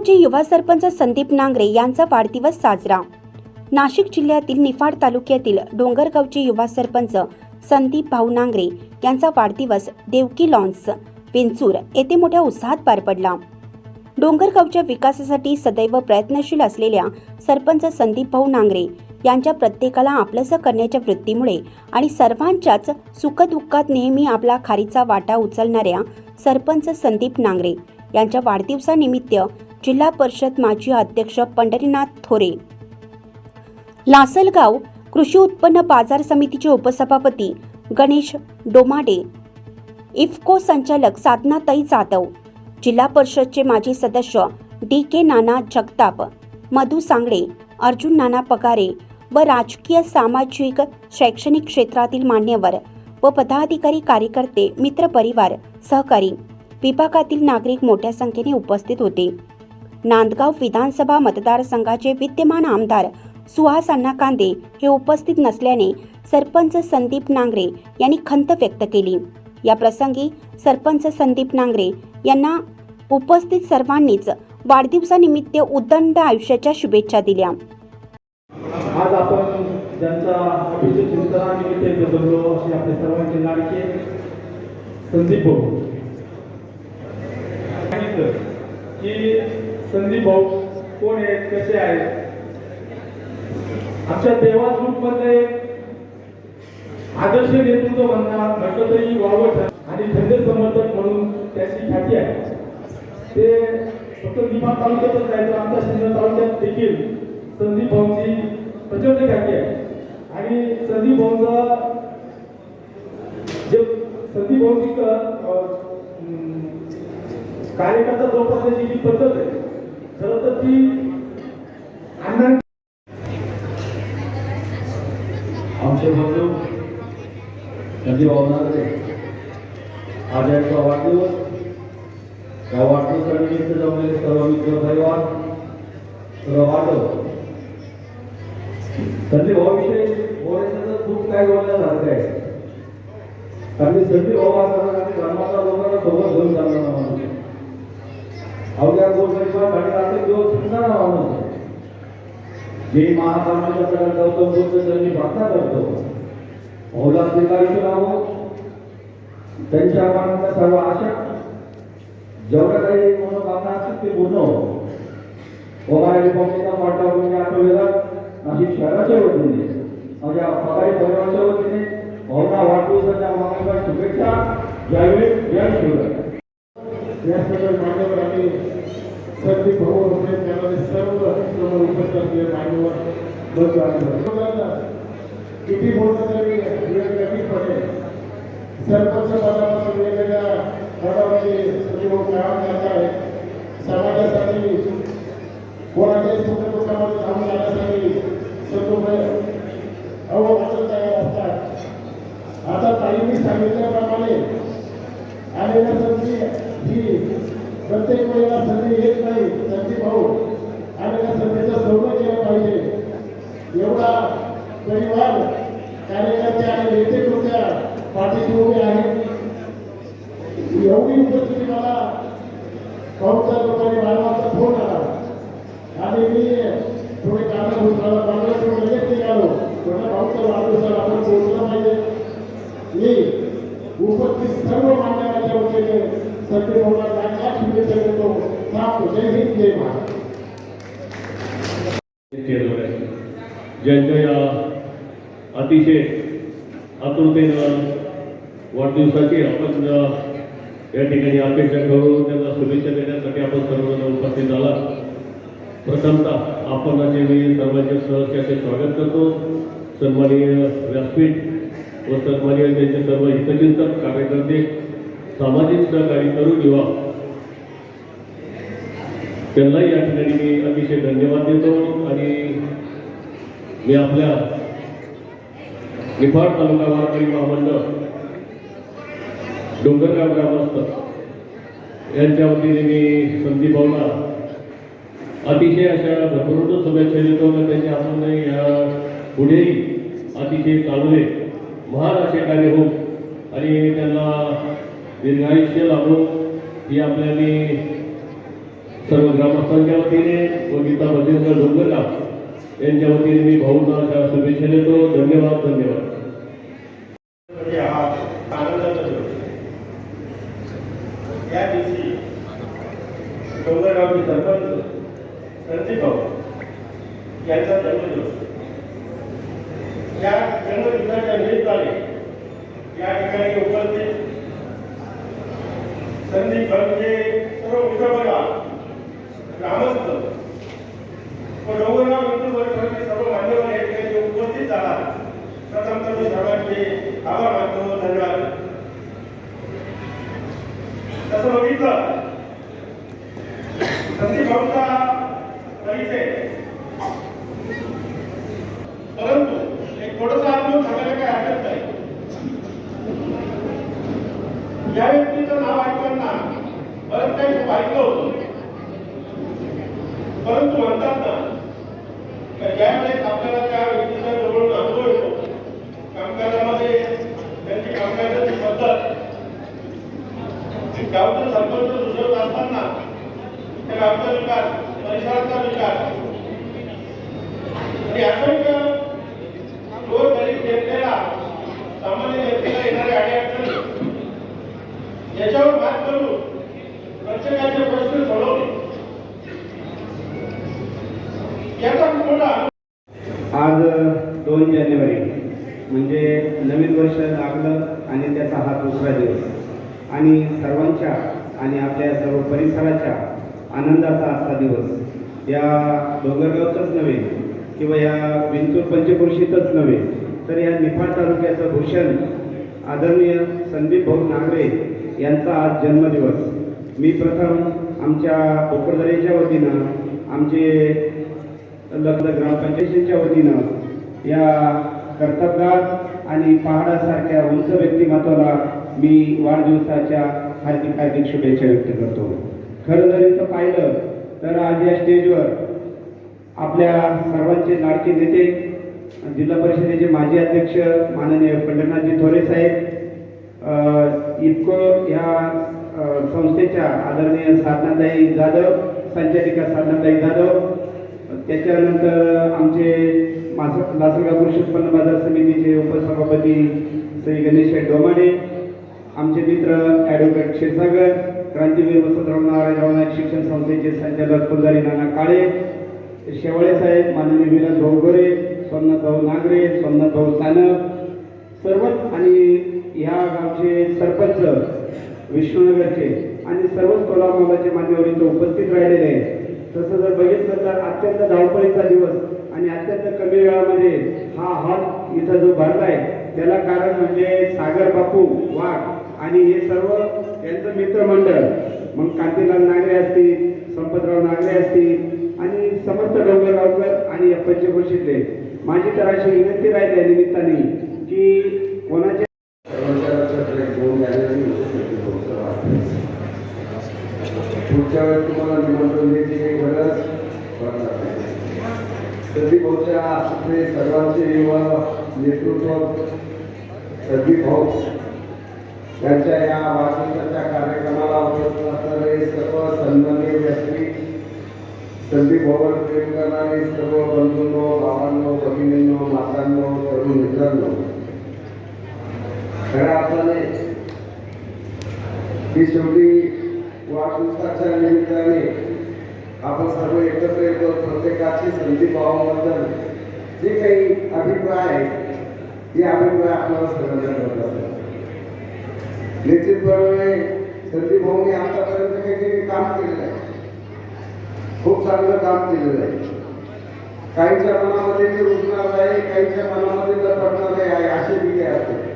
नाशिकचे युवा सरपंच संदीप नांगरे यांचा वाढदिवस साजरा. नाशिक जिल्ह्यातील निफाड तालुक्यातील डोंगरगावचे युवा सरपंच संदीप भाऊ नांगरे यांचा वाढदिवस देवकी लॉन्स विंचूर येथे मोठ्या उत्साहात पार पडला. डोंगरगावच्या विकासासाठी सदैव प्रयत्नशील असलेल्या सरपंच संदीप भाऊ नांगरे यांच्या प्रत्येकाला आपलंसं करण्याच्या वृत्तीमुळे आणि सर्वांच्याच सुखदुःखात नेहमी आपला खारीचा वाटा उचलणाऱ्या सरपंच संदीप नांगरे यांच्या वाढदिवसानिमित्त जिल्हा परिषद माजी अध्यक्ष पंढरीनाथ थोरे. लासलगाव कृषी उत्पन्न बाजार समितीचे उपसभापती गणेश डोमाडे. इफ्को संचालक साधनाताई जाधव. जिल्हा परिषदचे माजी सदस्य डी के नाना जगताप मधू सांगडे अर्जुन नाना पगारे व राजकीय सामाजिक शैक्षणिक क्षेत्रातील मान्यवर व पदाधिकारी कार्यकर्ते मित्रपरिवार सहकारी विभागातील नागरिक मोठ्या संख्येने उपस्थित होते. नांदगाव विधानसभा मतदारसंघाचे विद्यमान आमदार सुहास अण्णा कांदे हे उपस्थित नसल्याने सरपंच संदीप नांगरे यांनी खंत व्यक्त केली. या प्रसंगी सरपंच संदीप नांगरे यांना उपस्थित सर्वांनीच वाढदिवसानिमित्त उदंड आयुष्याच्या शुभेच्छा दिल्या. आज आपण ज्यांचा अभिषेक चिंतनानिमित्त इथे जमलो असे आपले सर्वांचे लाडके संदीप भाऊ. की संदीप भाऊ कोण आहेत? कसे आहेत? आमच्या देवा ग्रुपमध्ये आदर्श नेतृत्व म्हणणार म्हटलं तरी आणि धंदे समर्थक म्हणून त्याची ख्याती आहे. ते फक्त दिमाग तालुक्यातच नाही तर आमच्या सिन्नर तालुक्यात देखील संदीप भाऊंची प्रचंड ख्याती आहे. आणि संदीप भाऊंचा जे संदीप भाऊंची अं, कार्यकर्ता जोपासण्याची जी पद्धत आहे खरं तर ती अण्णांची आमचे बंधू नदी वाहणारे आज यांचा वाढदिवस या वाढदिवसानिमित्त जमलेले सर्व मित्र परिवार सर्व वाटव संदीप भाऊविषयी बोलायचं तर खूप काय बोलण्यासारखं आहे कारण की संदीप भाऊ हा करण्यासाठी धर्माचा लोकांना सोबत घेऊन चालणारा माणूस आहे. अवघ्या गोरगरिबासाठी आर्थिक दिवस शिकणारा माणूस जे महाकामाच्या सगळ्या गौतम बुद्ध त्यांनी प्रार्थना करतो. भाऊला स्वीकारायची राहो त्यांच्या मनातल्या सर्व आशा. जेवढ्या काही मनोकामना असतील ते पूर्ण हो ओमारा रिपब्लिकचा वाटा म्हणजे आठवलेला नाशिक शहराच्या वतीने. माझ्या पगारी परिवाराच्या वतीने भावना वाढदिवसाच्या मागणीला शुभेच्छा. यावेळी या शिवराय या सगळ्या मान्यवर आणि सर्दी भाऊ होते त्यामध्ये सर्व समोर उपस्थित असलेले मान्यवर बंधू किती बोललं तरी वेळ कमी पडेल. सरपंच पदापासून वेगवेगळ्या पदावरती संदीप काम करत आहे. समाजासाठी कोणाच्याही सुखदुःखामध्ये धावून जाण्यासाठी सतुक अवघड तयार असतात. आता ताईंनी सांगितल्याप्रमाणे आलेल्या संधी ही प्रत्येक वेळेला संधी येत नाही संधी भाऊ या संधीचं सोडलं केलं पाहिजे. एवढा परिवार कार्यकर्ते आणि नेते तुमच्या पाठीशी उभे आहेत. एवढी उपस्थिती मला भाऊचा लोकांनी वारंवारचा फोन आला आणि मी थोडे कामं होत मला थोडं लगेच निघालो थोडा भाऊचा वाढदिवसाला आपण पोहोचलं पाहिजे मी उपस्थित सर्व मान्यवरांच्या वतीने सत्य भाऊला काय शुभेच्छा देतो थांबतो जय हिंद जय महाराज ज्यांच्या या अतिशय आतुरतेनं वाढदिवसाची आपण या ठिकाणी अपेक्षा करून त्यांना शुभेच्छा देण्यासाठी आपण सर्वजण उपस्थित झाला. प्रथमतः आपण मी सर्वांचे सहर्षाचे स्वागत करतो. सन्माननीय व्यासपीठ व सन्माननीय त्यांचे सर्व हितचिंतक कार्यकर्ते सामाजिक सहकारी करून युवा त्यांनाही या ठिकाणी मी अतिशय धन्यवाद देतो आणि मी आपल्या निफाड तालुका वारकरी महामंडळ डोंगरगाव ग्रामस्थ यांच्या वतीने मी संदीप भाऊला अतिशय अशा भरपूर शुभेच्छा देतो. आणि त्यांच्या हातून या पुढेही अतिशय चांगले महान असे कार्य हो आणि त्यांना दीर्घायुष्य लाभो ही आपल्याने सर्व ग्रामस्थांच्या वतीने व गीता मध्यंतर डोंगरगाव यांच्या वतीने मी भाऊंना अशा शुभेच्छा देतो. धन्यवाद धन्यवाद. या दिवशी डोंगरगावचे सरपंच संदीप भाऊ यांचा जन्मदिवस. या जन्मदिवसाच्या निमित्ताने या ठिकाणी उपस्थित संदीप भाऊचे सर्व मित्रपरिवार ग्रामस्थ व डोंगरगाव हिंदू परिसरातील सर्व मान्यवर या ठिकाणी उपस्थित झाला. प्रथम तर मी सर्वांचे आभार मानतो धन्यवाद. तसं बघितलं संदीप भाऊचा परिचय. परंतु एक थोडस अनुभव सांगायला काही हरकत नाही. या व्यक्तीचं नाव ऐकताना बरंच काही खूप ऐकलं होतं. परंतु म्हणतात ना ज्यावेळेस आपल्याला त्या व्यक्तीच्या जवळ अनुभव येतो कामकाजामध्ये त्यांची कामकाजाची पद्धत गावचं संपर्क सुचवत असताना त्या गावचा विकास परिसराचा विकास म्हणजे आणि असं गोर गरीब जनतेला सामान्य जनतेला येणारे अडीअडचणी याच्यावर मात करून प्रत्येकाचे प्रश्न सोडवले याचा खूप मोठा अनुभव आज दोन जानेवारी म्हणजे नवीन वर्ष लागलं आणि त्याचा हा दुसरा दिवस. आणि सर्वांच्या आणि आपल्या सर्व परिसराच्या आनंदाचा आजचा दिवस. या डोंगरगावचंच नव्हे किंवा या विंचूर पंचक्रोशीतच नव्हे तर या निफाड तालुक्याचं भूषण आदरणीय संदीप भाऊ नागरे यांचा आज जन्मदिवस. मी प्रथम आमच्या पोकळदरेच्या वतीनं आमचे लग्न ग्रामपंचायतीच्या वतीनं या कर्तबगार आणि पहाडासारख्या उंच व्यक्तिमत्वाला मी वाढदिवसाच्या हार्दिक हार्दिक शुभेच्छा व्यक्त करतो. खरं जर इथं पाहिलं तर आज या स्टेजवर आपल्या सर्वांचे लाडके नेते जिल्हा परिषदेचे माजी अध्यक्ष माननीय पंढरनाथजी थोरे साहेब इतकं ह्या संस्थेच्या आदरणीय साधनाताई जाधव संचालिका साधनाताई जाधव त्याच्यानंतर आमचे मास लासलगाव कृषी उत्पन्न बाजार समितीचे उपसभापती श्री गणेश डोमाने आमचे मित्र ॲडव्होकेट क्षीरसागर क्रांतीवीर वसंतराव नारायणराव नाईक शिक्षण संस्थेचे संचालक फुलदारी नाना काळे शेवाळे साहेब माननीय विलास भाऊ गोरे सोमनाथ भाऊ नागरे सोमनाथ भाऊ सानप सर्वच आणि ह्या गावचे सरपंच विष्णुनगरचे आणि सर्वच कोल्हापूरचे मान्यवर इथं उपस्थित राहिलेले आहेत. तसं जर बघितलं तर अत्यंत धावपळीचा दिवस आणि अत्यंत कमी वेळामध्ये हा हॉल इथं जो भरलाय त्याला कारण म्हणजे सागर बापू वाघ. आणि हे सर्व यांचं मित्रमंडळ मग कांतीलाल नागरे असतील संपतराव नागरे असतील आणि समस्त डोंगरगावकर आणि या पंचक्रोशीतले माझी तर अशी विनंती राहील या निमित्ताने की कोणाच्या पुढच्या वेळेस तुम्हाला निमंत्रण द्यायची गरज पडणार भाऊच्या आपले सर्वांचे युवा नेतृत्व सदी भाऊ यांच्या या वाढदिवसाच्या कार्यक्रमाला उपस्थित असणारे सर्व सन्मान्य व्यक्ती संदीप भवन प्रेम करणारे सर्व बंधूंनो भावांनो भगिनींनो मातांनो तरुण मित्रांनो. खऱ्या अर्थाने ही शेवटी वाढदिवसाच्या निमित्ताने आपण सर्व एकत्र येतो. प्रत्येकाची संधी भावाबद्दल जे काही अभिप्राय आहेत ते अभिप्राय आपल्याला सर्वांना करत असतात. निश्चितपणे संदीप भाऊने आतापर्यंत काही काम केलेलं आहे. खूप चांगलं काम केलेलं आहे. काहींच्या मनामध्ये ते रुजणार आहे काहींच्या मनामध्ये न पडणार आहे असे विजय असते.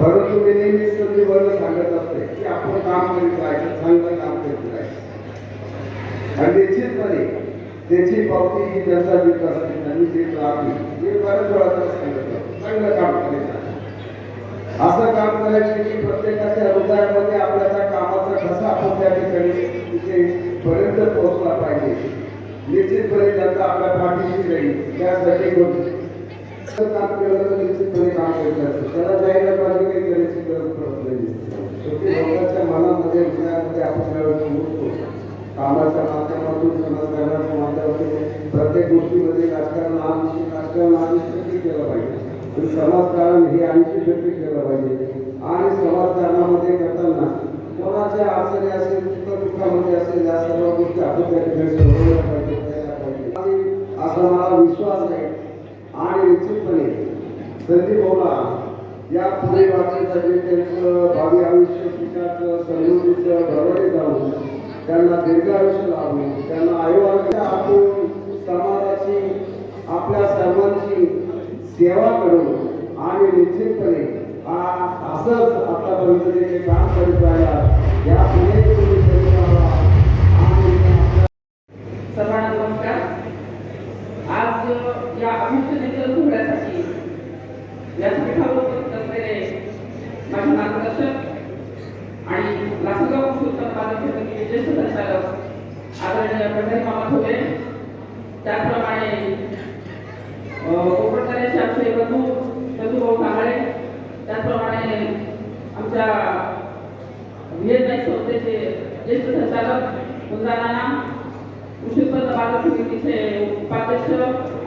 परंतु मी नेहमी संदीप भाऊला सांगत असते की आपण काम करीत राहायचं चांगलं काम करीत राहायचं आणि निश्चितपणे त्याची पावती ही जनता देत असते त्यांनी ते लागली मी बऱ्याच वेळा सांगत सांगितलं चांगलं काम करीत असं काम करायचे की प्रत्येकाच्या हृदयामध्ये आपल्या त्या कामाचा ठसा आपण त्या ठिकाणी तिथे पर्यंत पोहोचला पाहिजे. निश्चितपणे त्यांचा आपल्या पाठीशी राहील. त्यासाठी कोण- काम केलं तर निश्चितपणे काम करत असतं. त्याला जायला पाहिजे काही करायची गरज पडत नाही. शेवटी लोकांच्या मनामध्ये हृदयामध्ये आपण ज्यावेळेस उमटतो कामाच्या माध्यमातून समाजकारणाच्या माध्यमातून प्रत्येक गोष्टीमध्ये राजकारण हा विषय राजकारण हा विषय केलं पाहिजे. आणि समाजकारण हे आणखी टक्के केलं पाहिजे. आणि समाजकारणामध्ये करताना कोणाच्या अडचणी असेल चुका दुःखामध्ये असेल या सर्व गोष्टी आपण त्या ठिकाणी सोडवल्या पाहिजे असा मला विश्वास आहे. आणि निश्चितपणे संदीप भाऊला या पुढे वाचण्यासाठी त्यांचं भावी आयुष्य पिकाचं समृद्धीचं बरोबरी जाऊन त्यांना दीर्घ आयुष्य लाभून त्यांना आयोगाच्या आपण समाजाची आपल्या सर्वांची सेवा करून आणि निश्चितपणे असंच आतापर्यंत जे काही काम करीत राहिला या पुढे सर्वांना नमस्कार. आज या अभिष्ट चिंतन सोहळ्यासाठी व्यासपीठावर उपस्थित असलेले माझे मार्गदर्शक आणि लासलगाव कृषी बाजार समितीचे ज्येष्ठ संचालक आदरणीय पंढरी मामा त्याचप्रमाणे कोकणकऱ्याचे आमचे बंधू बंधूभाऊ कांबळे त्याचप्रमाणे आमच्या व्हीएसआय संस्थेचे ज्येष्ठ संचालक मुंजानाना कृषी उत्पन्न बाजार समितीचे उपाध्यक्ष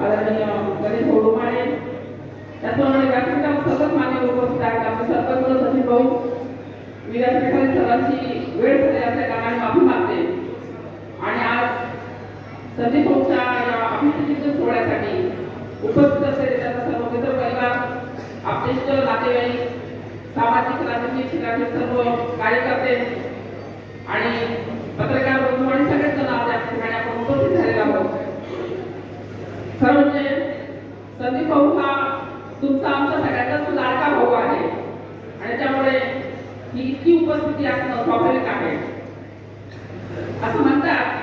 आदरणीय गणेश होडोमाळे त्याचप्रमाणे व्यासपीठावर सतत मान्य उपस्थित आहेत. आमचे सरपंच सचिन भाऊ मी व्यासपीठाने सर्वांची वेळ झाली असल्या कारणाने माफी मागते आणि आज संदीप भाऊच्या या अभिषेक सोहळ्यासाठी उपस्थित असलेले त्यांचा सर्व मित्र परिवार आपलेष्ट नातेवाईक सामाजिक राजकीय क्षेत्रातील सर्व कार्यकर्ते आणि पत्रकार बंधू आणि सगळेच जण आज या ठिकाणी आपण उपस्थित झालेलो आहोत. सर्व म्हणजे संदीप भाऊ हा तुमचा आमचा सगळ्यांचाच लाडका भाऊ आहे आणि त्यामुळे ही इतकी उपस्थिती असणं स्वाभाविक आहे असं म्हणतात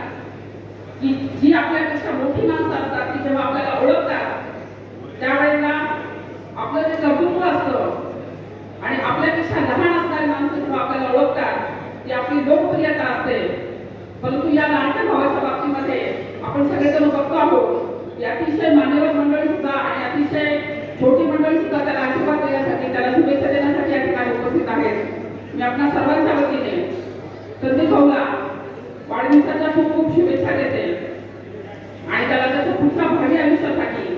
की जी आपल्यापेक्षा मोठी माणसं असतात ती जेव्हा आपल्याला ओळखतात त्यावेळेला आपलं जे कर्तृत्व असतं आणि आपल्यापेक्षा लहान असणारी माणसं जेव्हा आपल्याला ओळखतात ती आपली लोकप्रियता असते परंतु या लहानच्या भावाच्या बाबतीमध्ये आपण सगळेजण बघतो आहोत की अतिशय मान्यवर मंडळी सुद्धा आणि अतिशय छोटी मंडळी सुद्धा त्याला आशीर्वाद देण्यासाठी त्याला शुभेच्छा देण्यासाठी या ठिकाणी उपस्थित आहेत. मी आपल्या सर्वांच्या वतीने संदीप भाऊला वाढदिवसाच्या खूप खूप शुभेच्छा देते आणि त्याला त्याच्या पुढच्या भावी आयुष्यासाठी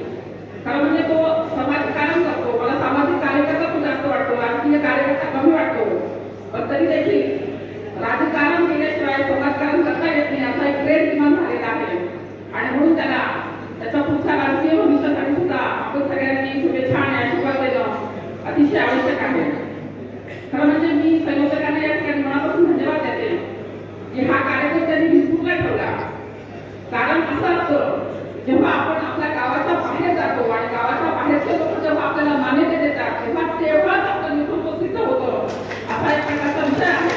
खरं म्हणजे तो समाजकारण करतो मला सामाजिक कार्यकर्ता खूप जास्त वाटतो राजकीय कार्यकर्ता कमी वाटतो पण तरी देखील राजकारण केल्याशिवाय समाजकारण करता येत नाही असा एक ट्रेंड निर्माण झालेला आहे आणि म्हणून त्याला त्याच्या पुढच्या राजकीय भविष्यासाठी सुद्धा आपण सगळ्यांनी शुभेच्छा आणि आशीर्वाद देणं अतिशय आवश्यक आहे खरं म्हणजे मी संयोजकांना या ठिकाणी मनापासून धन्यवाद देते की हा कार्यक्रम त्यांनी विसरूनला ठेवला कारण असं असतं जेव्हा आपण आपल्या गावाच्या बाहेर जातो आणि गावाच्या बाहेरचे लोक जेव्हा आपल्याला मान्यता देतात तेव्हा तेव्हाच आपलं नेतृत्व सिद्ध होतं असा एक प्रकारचा विषय आहे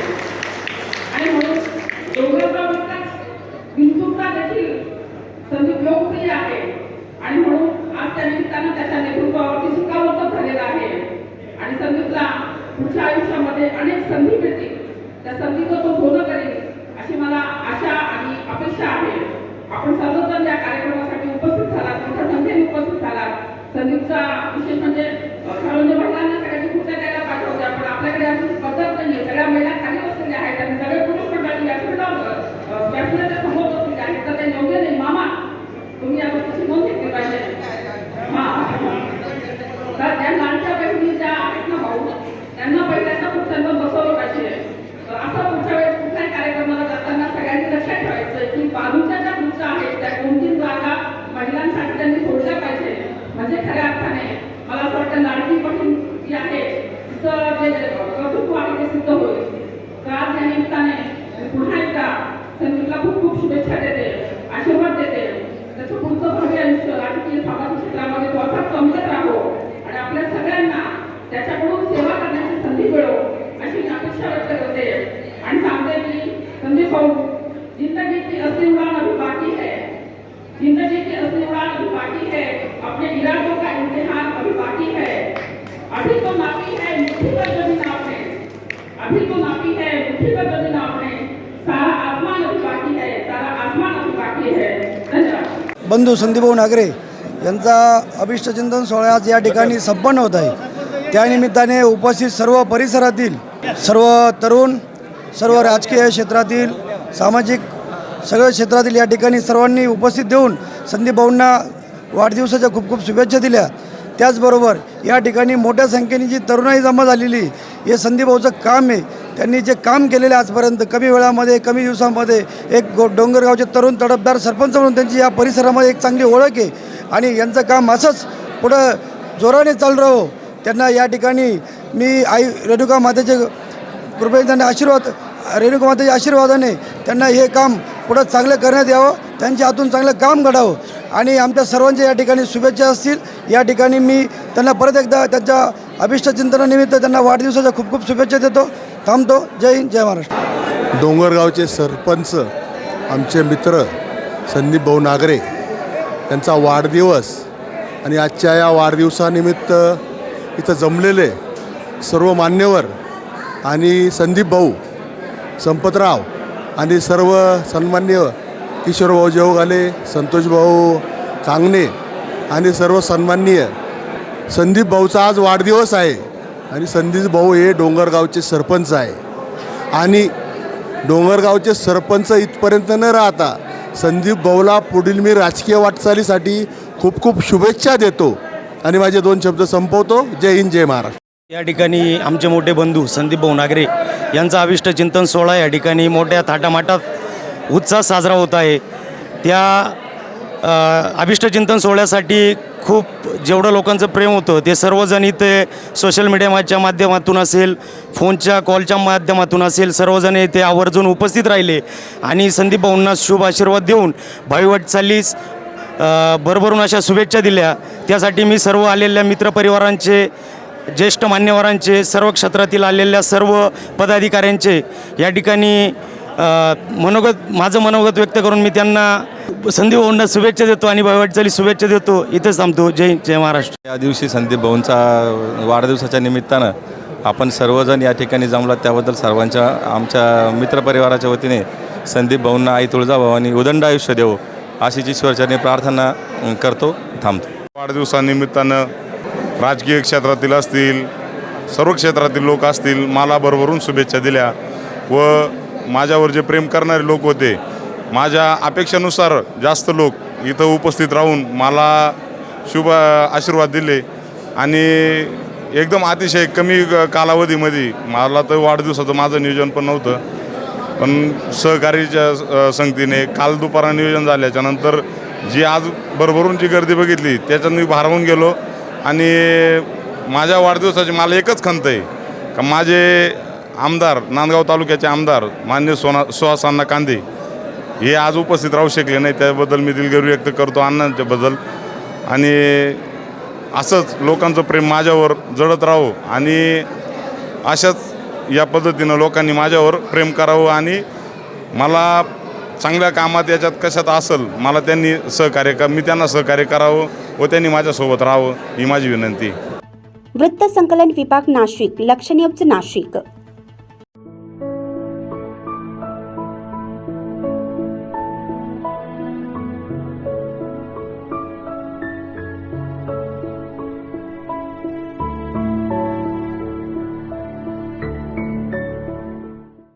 आणि म्हणून डोंगरगाव विकास विंचूरला देखील संदीप लोकप्रिय आहे. आणि म्हणून आज त्या निमित्तानं त्याच्या नेतृत्वावरती शिक्कामोर्तब झालेला आहे. आणि संदीपला पुढच्या आयुष्यामध्ये अनेक संधी मिळतील. त्या संधीचं तो सोनं करेल अशी मला आशा आणि अपेक्षा आहे. आपण सर्वजण या कार्यक्रमासाठी उपस्थित झालात मोठ्या संख्येने उपस्थित झालात. संदीपचा विशेष म्हणजे अं, खरं म्हणजे महिलांना सगळ्यांनी खुर्च्या द्यायला पण आपल्याकडे अजून पद्धत नाहीये. सगळ्या महिला खाली बसलेल्या आहेत आणि सगळे पुरुष मंडळी व्यासपीठावर व्यासपीठाच्या समोर बसलेले आहेत. तर ते योग्य नाही. मामा तुम्ही या गोष्टीची नोंद घेतली पाहिजे हा तर त्या लाडक्या बहिणी ज्या आहेत ना भाऊ त्यांना पहिल्यांदा खुर्च्यांवर बसवलं पाहिजे तर असं पुढच्या वेळेस कुठल्याही कार्यक्रमाला जाताना सगळ्यांनी लक्षात ठेवायचं की बाजूच्या ज्या खुर्च्या आहेत त्या कोणती जागा महिलांसाठी त्यांनी सोडल्या पाहिजे म्हणजे खऱ्या अर्थाने मला असं वाटतं लाडकी बहीण जी आहे तिचं जे कर्तृत्व आहे ते सिद्ध होईल तर आज या निमित्ताने मी पुन्हा एकदा संदीपला खूप खूप शुभेच्छा देते आशीर्वाद देते त्याचं पुढचं भावी आयुष्य राजकीय सामाजिक क्षेत्रामध्ये तो असाच चमकत राहो आणि आपल्या सगळ्यांना त्याच्याकडून सेवा करण्याची संधी मिळो अशी मी अपेक्षा व्यक्त करते आणि सांगते की संदीप भाऊ जिंदगी की असली उड़ान अभी बाकी है. जिंदगी की असली उड़ान अभी बाकी है. अपने इरादों का इम्तिहान अभी बाकी है. अभी तो नापी है मुट्ठी पर जमीन आपने. अभी तो नापी है मुट्ठी पर जमीन आपने. सारा आसमान अभी बाकी है सारा आसमान अभी बाकी है. धन्यवाद. बंधू संदीपभाऊ नागरे यांचा अभिष्टचिंतन सोहळा आज या ठिकाणी संपन्न होत आहे. त्यानिमित्ताने उपस्थित सर्व परिसरातील सर्व तरुण सर्व राजकीय क्षेत्रातील सामाजिक सगळ्या क्षेत्रातील या ठिकाणी सर्वांनी उपस्थित देऊन संदीप भाऊंना वाढदिवसाच्या खूप खूप शुभेच्छा दिल्या. त्याचबरोबर या ठिकाणी मोठ्या संख्येने जी तरुणाई जमा झालेली हे संदीप भाऊचं काम आहे. त्यांनी जे काम केलेलं आजपर्यंत कमी वेळामध्ये कमी दिवसामध्ये एक गो डोंगरगावचे तरुण तडफदार सरपंच म्हणून त्यांची या परिसरामध्ये एक चांगली ओळख आहे. आणि यांचं काम असंच पुढं जोराने चालू राहो. त्यांना या ठिकाणी मी आई रेणुका मातेचे कृपया त्यांना आशीर्वाद रेणुकामाताच्या आशीर्वादाने त्यांना हे काम पुढं चांगलं करण्यात यावं त्यांच्या हातून चांगलं काम घडावं. आणि आमच्या सर्वांच्या या ठिकाणी शुभेच्छा असतील. या ठिकाणी मी त्यांना परत एकदा त्यांच्या अभिष्ट चिंतनानिमित्त त्यांना वाढदिवसाच्या खूप खूप शुभेच्छा देतो. थांबतो. जय हिंद जय महाराष्ट्र. डोंगरगावचे सरपंच आमचे मित्र संदीप भाऊ नागरे यांचा वाढदिवस आणि आजच्या या वाढदिवसानिमित्त इथं जमलेले सर्व मान्यवर आणि संदीप भाऊ संपतराव आणि सर्व सन्मान्य किशोरभाऊ जेवगाले संतोषभाऊ कांगणे आणि सर्व सन्माननीय संदीप भाऊचा आज वाढदिवस आहे आणि संदीप भाऊ हे डोंगरगावचे सरपंच आहे. आणि डोंगरगावचे सरपंच इथपर्यंत न राहता संदीप भाऊला पुढील मी राजकीय वाटचालीसाठी खूप खूप शुभेच्छा देतो. आणि माझे दोन शब्द संपवतो. जय हिंद जय महाराष्ट्र. या ठिकाणी आमचे मोठे बंधू संदीप भाऊ नागरे यांचा अविष्ट चिंतन सोहळा या ठिकाणी मोठ्या थाटामाटात उत्साह साजरा होत आहे. त्या अभिष्ट चिंतन सोहळ्यासाठी खूप जेवढं लोकांचं प्रेम होतं ते सर्वजण इथे सोशल मीडियाच्या माध्यमातून असेल फोनच्या कॉलच्या माध्यमातून असेल सर्वजण इथे आवर्जून उपस्थित राहिले. आणि संदीप भाऊंना शुभ आशीर्वाद देऊन भावी वाटचालीस भरभरून अशा शुभेच्छा दिल्या. त्यासाठी मी सर्व आलेल्या मित्रपरिवारांचे ज्येष्ठ मान्यवरांचे सर्व क्षेत्रातील आलेल्या सर्व पदाधिकाऱ्यांचे या ठिकाणी मनोगत माझं मनोगत व्यक्त करून मी त्यांना संदीप भाऊंना शुभेच्छा देतो आणि भाईवाटचाली शुभेच्छा देतो. इथेच थांबतो. जय जय महाराष्ट्र. या दिवशी संदीप भाऊंचा वाढदिवसाच्या निमित्तानं आपण सर्वजण या ठिकाणी जमला. त्याबद्दल सर्वांच्या आमच्या मित्रपरिवाराच्या वतीने संदीप भाऊंना आई तुळजाभवानी उदंड आयुष्य देवो अशीच ईश्वरचरणी प्रार्थना करतो. थांबतो. वाढदिवसानिमित्तानं राजकीय क्षेत्रातील असतील सर्व क्षेत्रातील लोक असतील मला भरभरून शुभेच्छा दिल्या व माझ्यावर जे प्रेम करणारे लोक होते माझ्या अपेक्षेनुसार जास्त लोक इथं उपस्थित राहून मला शुभ आशीर्वाद दिले आणि एकदम अतिशय कमी कालावधीमध्ये मला तर वाढदिवसाचं माझं नियोजन पण नव्हतं पण सहकारीच्या संगतीने काल दुपारा नियोजन झाल्याच्यानंतर जी आज भरभरून जी गर्दी बघितली त्याच्यात मी भारावून गेलो. आणि माझ्या वाढदिवसाची मला एकच खंत आहे का माझे आमदार नांदगाव तालुक्याचे आमदार मान्य सोना सुहासांना कांदे हे आज उपस्थित राहू शकले नाही. त्याबद्दल मी दिलगिरी व्यक्त करतो अण्णांच्याबद्दल. आणि असंच लोकांचं प्रेम माझ्यावर जडत राहो आणि अशाच या पद्धतीनं लोकांनी माझ्यावर प्रेम करावं आणि मला चांगल्या कामात याच्यात कशात असेल मला त्यांनी सहकार्य कर मी त्यांना सहकार्य करावं व त्यांनी माझ्यासोबत राहावं ही माझी विनंती वृत्त संकलन विभाग नाशिक लक्षणीय नाशिक.